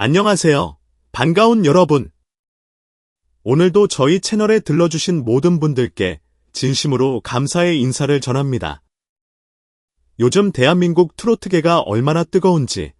안녕하세요. 반가운 여러분. 오늘도 저희 채널에 들러주신 모든 분들께 진심으로 감사의 인사를 전합니다. 요즘 대한민국 트로트계가 얼마나 뜨거운지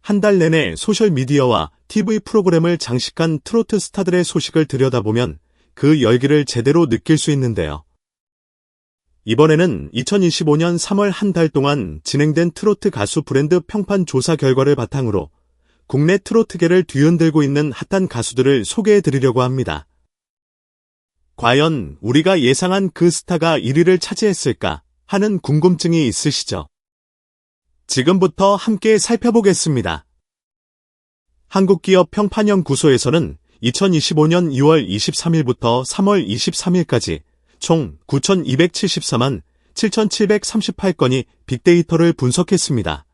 한 달 내내 소셜미디어와 TV 프로그램을 장식한 트로트 스타들의 소식을 들여다보면 그 열기를 제대로 느낄 수 있는데요. 이번에는 2025년 3월 한 달 동안 진행된 트로트 가수 브랜드 평판 조사 결과를 바탕으로 국내 트로트계를 뒤흔들고 있는 핫한 가수들을 소개해 드리려고 합니다. 과연 우리가 예상한 그 스타가 1위를 차지했을까 하는 궁금증이 있으시죠? 지금부터 함께 살펴보겠습니다. 한국기업 평판연구소에서는 2025년 2월 23일부터 3월 23일까지 총 9,274만 7,738건이 빅데이터를 분석했습니다.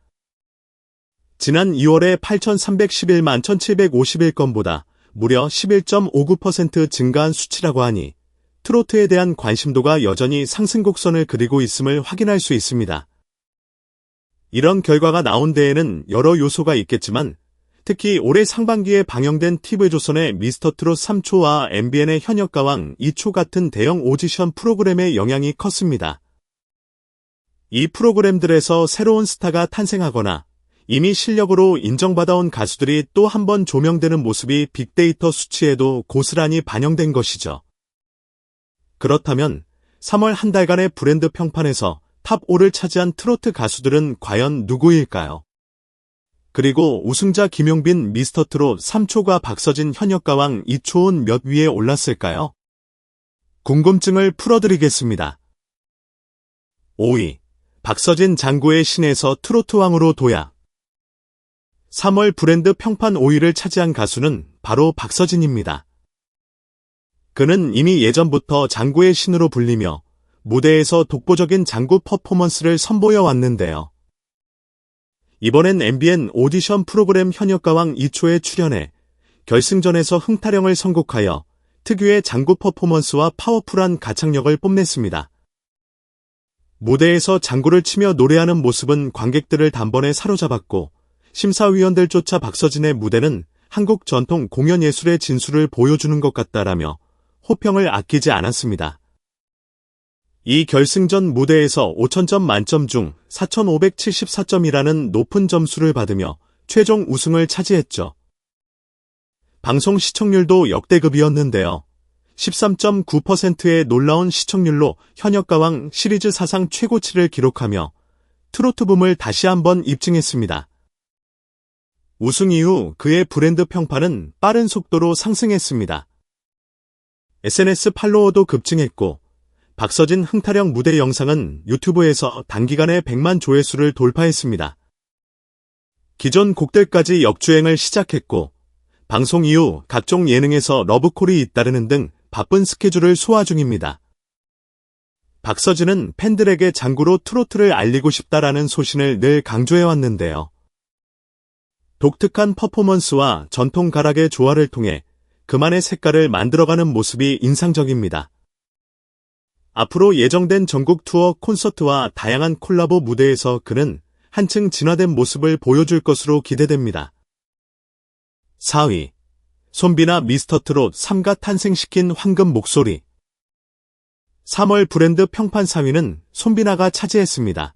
지난 2월에 8,311만 1,751건보다 무려 11.59% 증가한 수치라고 하니 트로트에 대한 관심도가 여전히 상승 곡선을 그리고 있음을 확인할 수 있습니다. 이런 결과가 나온 데에는 여러 요소가 있겠지만 특히 올해 상반기에 방영된 TV조선의 미스터트롯 3초와 MBN의 현역가왕 2초 같은 대형 오디션 프로그램의 영향이 컸습니다. 이 프로그램들에서 새로운 스타가 탄생하거나 이미 실력으로 인정받아온 가수들이 또 한 번 조명되는 모습이 빅데이터 수치에도 고스란히 반영된 것이죠. 그렇다면 3월 한 달간의 브랜드 평판에서 탑 5를 차지한 트로트 가수들은 과연 누구일까요? 그리고 우승자 김용빈 미스터트롯 3초가 박서진 현역가왕 2초은 몇 위에 올랐을까요? 궁금증을 풀어드리겠습니다. 5위. 박서진 장구의 신에서 트로트왕으로 도약. 3월 브랜드 평판 5위를 차지한 가수는 바로 박서진입니다. 그는 이미 예전부터 장구의 신으로 불리며 무대에서 독보적인 장구 퍼포먼스를 선보여 왔는데요. 이번엔 MBN 오디션 프로그램 현역가왕 2초에 출연해 결승전에서 흥타령을 선곡하여 특유의 장구 퍼포먼스와 파워풀한 가창력을 뽐냈습니다. 무대에서 장구를 치며 노래하는 모습은 관객들을 단번에 사로잡았고 심사위원들조차 박서진의 무대는 한국 전통 공연예술의 진수를 보여주는 것 같다라며 호평을 아끼지 않았습니다. 이 결승전 무대에서 5,000점 만점 중 4,574점이라는 높은 점수를 받으며 최종 우승을 차지했죠. 방송 시청률도 역대급이었는데요. 13.9%의 놀라운 시청률로 현역 가왕 시리즈 사상 최고치를 기록하며 트로트 붐을 다시 한번 입증했습니다. 우승 이후 그의 브랜드 평판은 빠른 속도로 상승했습니다. SNS 팔로워도 급증했고 박서진 흥타령 무대 영상은 유튜브에서 단기간에 100만 조회수를 돌파했습니다. 기존 곡들까지 역주행을 시작했고 방송 이후 각종 예능에서 러브콜이 잇따르는 등 바쁜 스케줄을 소화 중입니다. 박서진은 팬들에게 장구로 트로트를 알리고 싶다라는 소신을 늘 강조해왔는데요. 독특한 퍼포먼스와 전통 가락의 조화를 통해 그만의 색깔을 만들어가는 모습이 인상적입니다. 앞으로 예정된 전국 투어 콘서트와 다양한 콜라보 무대에서 그는 한층 진화된 모습을 보여줄 것으로 기대됩니다. 4위. 손비나 미스터트롯 3가 탄생시킨 황금 목소리. 3월 브랜드 평판 4위는 손비나가 차지했습니다.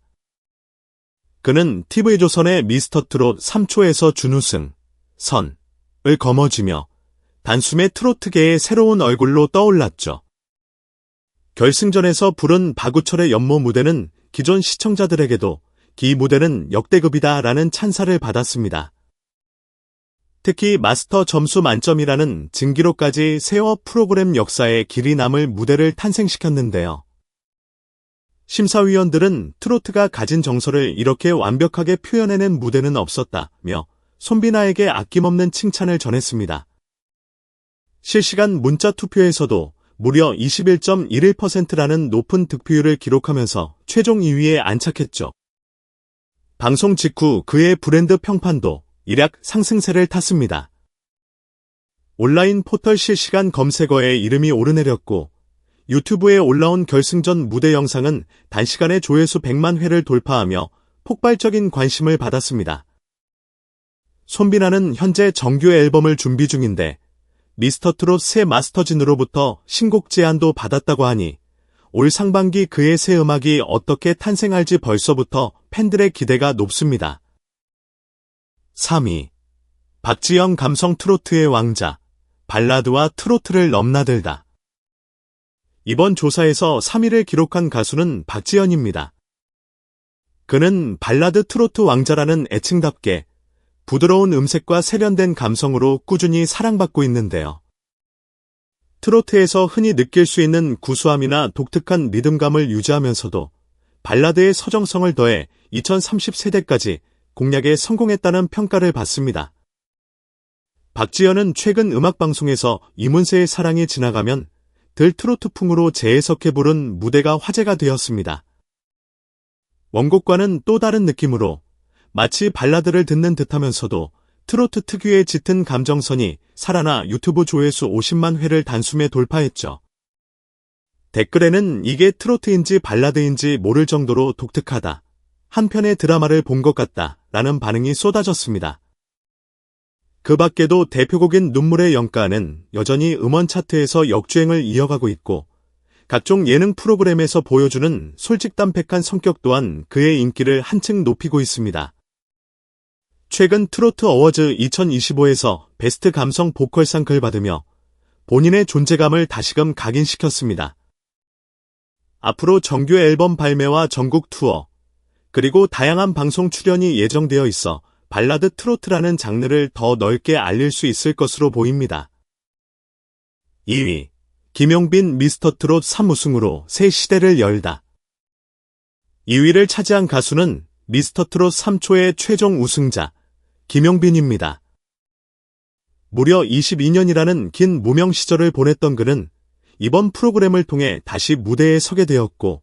그는 TV조선의 미스터트롯 3초에서 준우승, 선을 거머쥐며 단숨에 트로트계의 새로운 얼굴로 떠올랐죠. 결승전에서 부른 박우철의 연모 무대는 기존 시청자들에게도 기 무대는 역대급이다 라는 찬사를 받았습니다. 특히 마스터 점수 만점이라는 증기로까지 세워 프로그램 역사에 길이 남을 무대를 탄생시켰는데요. 심사위원들은 트로트가 가진 정서를 이렇게 완벽하게 표현해낸 무대는 없었다며 손비나에게 아낌없는 칭찬을 전했습니다. 실시간 문자 투표에서도 무려 21.11%라는 높은 득표율을 기록하면서 최종 2위에 안착했죠. 방송 직후 그의 브랜드 평판도 일약 상승세를 탔습니다. 온라인 포털 실시간 검색어에 이름이 오르내렸고 유튜브에 올라온 결승전 무대 영상은 단시간에 조회수 100만 회를 돌파하며 폭발적인 관심을 받았습니다. 손비나는 현재 정규 앨범을 준비 중인데 미스터 트롯 새 마스터진으로부터 신곡 제안도 받았다고 하니 올 상반기 그의 새 음악이 어떻게 탄생할지 벌써부터 팬들의 기대가 높습니다. 3위. 박지영 감성 트로트의 왕자. 발라드와 트로트를 넘나들다. 이번 조사에서 3위를 기록한 가수는 박지연입니다. 그는 발라드 트로트 왕자라는 애칭답게 부드러운 음색과 세련된 감성으로 꾸준히 사랑받고 있는데요. 트로트에서 흔히 느낄 수 있는 구수함이나 독특한 리듬감을 유지하면서도 발라드의 서정성을 더해 2030세대까지 공략에 성공했다는 평가를 받습니다. 박지연은 최근 음악방송에서 이문세의 사랑이 지나가면 들 트로트풍으로 재해석해 부른 무대가 화제가 되었습니다. 원곡과는 또 다른 느낌으로 마치 발라드를 듣는 듯하면서도 트로트 특유의 짙은 감정선이 살아나 유튜브 조회수 50만 회를 단숨에 돌파했죠. 댓글에는 이게 트로트인지 발라드인지 모를 정도로 독특하다. 한 편의 드라마를 본 것 같다. 라는 반응이 쏟아졌습니다. 그 밖에도 대표곡인 눈물의 영가는 여전히 음원 차트에서 역주행을 이어가고 있고 각종 예능 프로그램에서 보여주는 솔직담백한 성격 또한 그의 인기를 한층 높이고 있습니다. 최근 트로트 어워즈 2025에서 베스트 감성 보컬상을 받으며 본인의 존재감을 다시금 각인시켰습니다. 앞으로 정규 앨범 발매와 전국 투어, 그리고 다양한 방송 출연이 예정되어 있어 발라드 트로트라는 장르를 더 넓게 알릴 수 있을 것으로 보입니다. 2위. 김용빈 미스터 트롯 3우승으로 새 시대를 열다. 2위를 차지한 가수는 미스터 트롯 3초의 최종 우승자, 김용빈입니다. 무려 22년이라는 긴 무명 시절을 보냈던 그는 이번 프로그램을 통해 다시 무대에 서게 되었고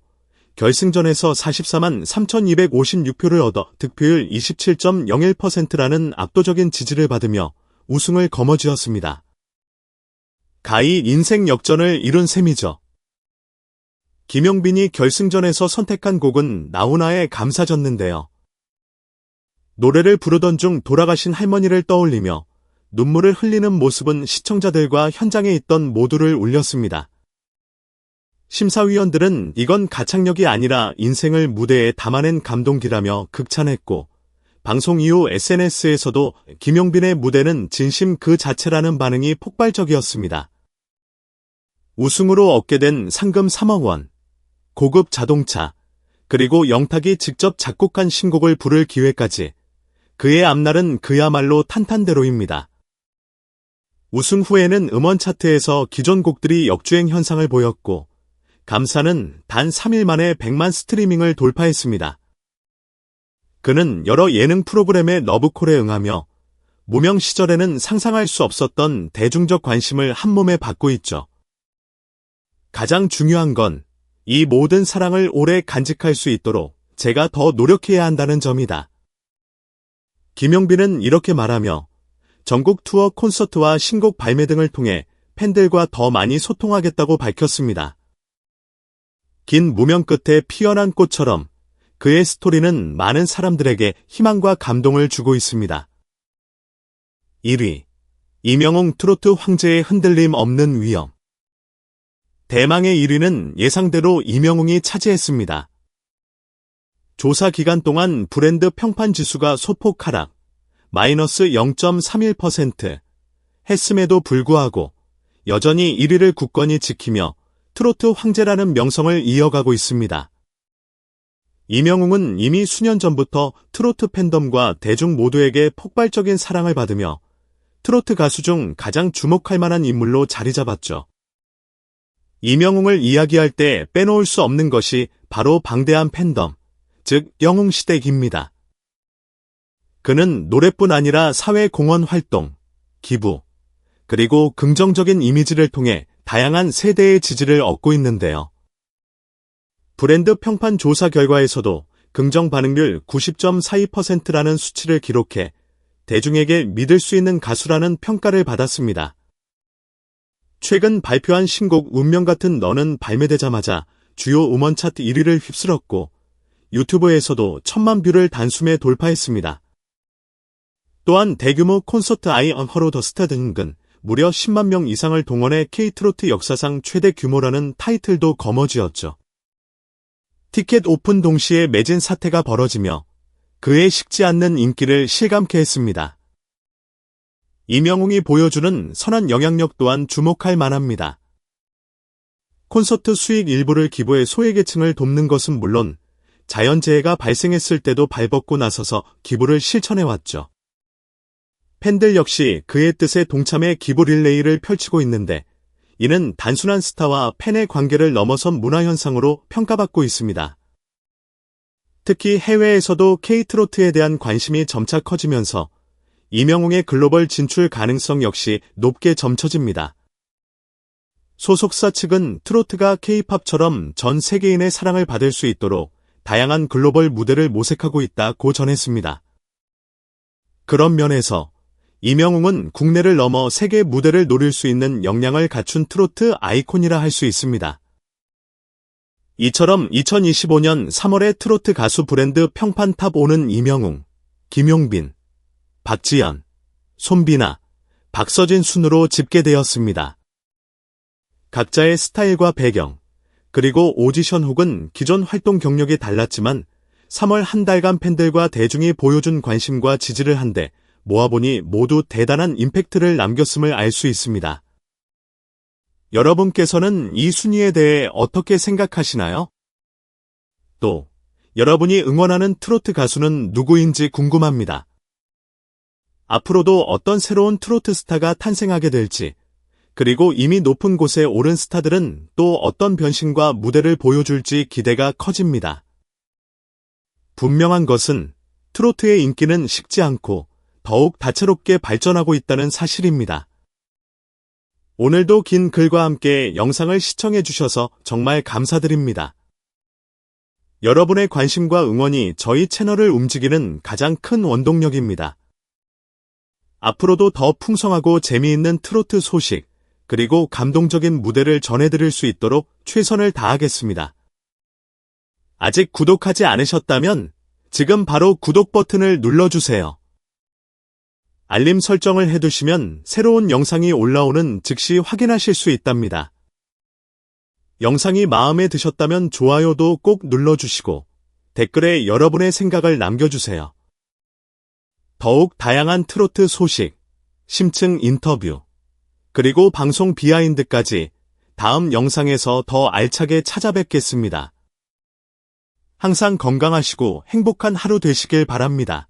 결승전에서 44만 3,256표를 얻어 득표율 27.01%라는 압도적인 지지를 받으며 우승을 거머쥐었습니다. 가히 인생 역전을 이룬 셈이죠. 김용빈이 결승전에서 선택한 곡은 나훈아의 감사졌는데요. 노래를 부르던 중 돌아가신 할머니를 떠올리며 눈물을 흘리는 모습은 시청자들과 현장에 있던 모두를 울렸습니다. 심사위원들은 이건 가창력이 아니라 인생을 무대에 담아낸 감동기라며 극찬했고 방송 이후 SNS에서도 김용빈의 무대는 진심 그 자체라는 반응이 폭발적이었습니다. 우승으로 얻게 된 상금 3억 원, 고급 자동차, 그리고 영탁이 직접 작곡한 신곡을 부를 기회까지 그의 앞날은 그야말로 탄탄대로입니다. 우승 후에는 음원 차트에서 기존 곡들이 역주행 현상을 보였고 감사는 단 3일 만에 100만 스트리밍을 돌파했습니다. 그는 여러 예능 프로그램의 러브콜에 응하며 무명 시절에는 상상할 수 없었던 대중적 관심을 한몸에 받고 있죠. 가장 중요한 건 이 모든 사랑을 오래 간직할 수 있도록 제가 더 노력해야 한다는 점이다. 김용빈은 이렇게 말하며 전국 투어 콘서트와 신곡 발매 등을 통해 팬들과 더 많이 소통하겠다고 밝혔습니다. 긴 무명 끝에 피어난 꽃처럼 그의 스토리는 많은 사람들에게 희망과 감동을 주고 있습니다. 1위. 이명웅 트로트 황제의 흔들림 없는 위엄. 대망의 1위는 예상대로 이명웅이 차지했습니다. 조사 기간 동안 브랜드 평판 지수가 소폭 하락, 마이너스 0.31% 했음에도 불구하고 여전히 1위를 굳건히 지키며 트로트 황제라는 명성을 이어가고 있습니다. 이명웅은 이미 수년 전부터 트로트 팬덤과 대중 모두에게 폭발적인 사랑을 받으며 트로트 가수 중 가장 주목할 만한 인물로 자리 잡았죠. 이명웅을 이야기할 때 빼놓을 수 없는 것이 바로 방대한 팬덤, 즉 영웅시대기입니다. 그는 노래뿐 아니라 사회공헌 활동, 기부, 그리고 긍정적인 이미지를 통해 다양한 세대의 지지를 얻고 있는데요. 브랜드 평판 조사 결과에서도 긍정 반응률 90.42%라는 수치를 기록해 대중에게 믿을 수 있는 가수라는 평가를 받았습니다. 최근 발표한 신곡 운명 같은 너는 발매되자마자 주요 음원 차트 1위를 휩쓸었고 유튜브에서도 천만 뷰를 단숨에 돌파했습니다. 또한 대규모 콘서트 아이 언 허로 더스타 등근 무려 10만 명 이상을 동원해 K트로트 역사상 최대 규모라는 타이틀도 거머쥐었죠. 티켓 오픈 동시에 매진 사태가 벌어지며 그의 식지 않는 인기를 실감케 했습니다. 이명웅이 보여주는 선한 영향력 또한 주목할 만합니다. 콘서트 수익 일부를 기부해 소외계층을 돕는 것은 물론 자연재해가 발생했을 때도 발벗고 나서서 기부를 실천해왔죠. 팬들 역시 그의 뜻에 동참해 기부 릴레이를 펼치고 있는데 이는 단순한 스타와 팬의 관계를 넘어선 문화현상으로 평가받고 있습니다. 특히 해외에서도 K트로트에 대한 관심이 점차 커지면서 이명웅의 글로벌 진출 가능성 역시 높게 점쳐집니다. 소속사 측은 트로트가 K-팝처럼 전 세계인의 사랑을 받을 수 있도록 다양한 글로벌 무대를 모색하고 있다고 전했습니다. 그런 면에서 이명웅은 국내를 넘어 세계 무대를 노릴 수 있는 역량을 갖춘 트로트 아이콘이라 할 수 있습니다. 이처럼 2025년 3월에 트로트 가수 브랜드 평판 탑 5는 이명웅, 김용빈, 박지연, 손비나, 박서진 순으로 집계되었습니다. 각자의 스타일과 배경, 그리고 오디션 혹은 기존 활동 경력이 달랐지만 3월 한 달간 팬들과 대중이 보여준 관심과 지지를 한데 모아보니 모두 대단한 임팩트를 남겼음을 알 수 있습니다. 여러분께서는 이 순위에 대해 어떻게 생각하시나요? 또, 여러분이 응원하는 트로트 가수는 누구인지 궁금합니다. 앞으로도 어떤 새로운 트로트 스타가 탄생하게 될지, 그리고 이미 높은 곳에 오른 스타들은 또 어떤 변신과 무대를 보여줄지 기대가 커집니다. 분명한 것은 트로트의 인기는 식지 않고 더욱 다채롭게 발전하고 있다는 사실입니다. 오늘도 긴 글과 함께 영상을 시청해 주셔서 정말 감사드립니다. 여러분의 관심과 응원이 저희 채널을 움직이는 가장 큰 원동력입니다. 앞으로도 더 풍성하고 재미있는 트로트 소식, 그리고 감동적인 무대를 전해드릴 수 있도록 최선을 다하겠습니다. 아직 구독하지 않으셨다면 지금 바로 구독 버튼을 눌러주세요. 알림 설정을 해두시면 새로운 영상이 올라오는 즉시 확인하실 수 있답니다. 영상이 마음에 드셨다면 좋아요도 꼭 눌러주시고 댓글에 여러분의 생각을 남겨주세요. 더욱 다양한 트로트 소식, 심층 인터뷰, 그리고 방송 비하인드까지 다음 영상에서 더 알차게 찾아뵙겠습니다. 항상 건강하시고 행복한 하루 되시길 바랍니다.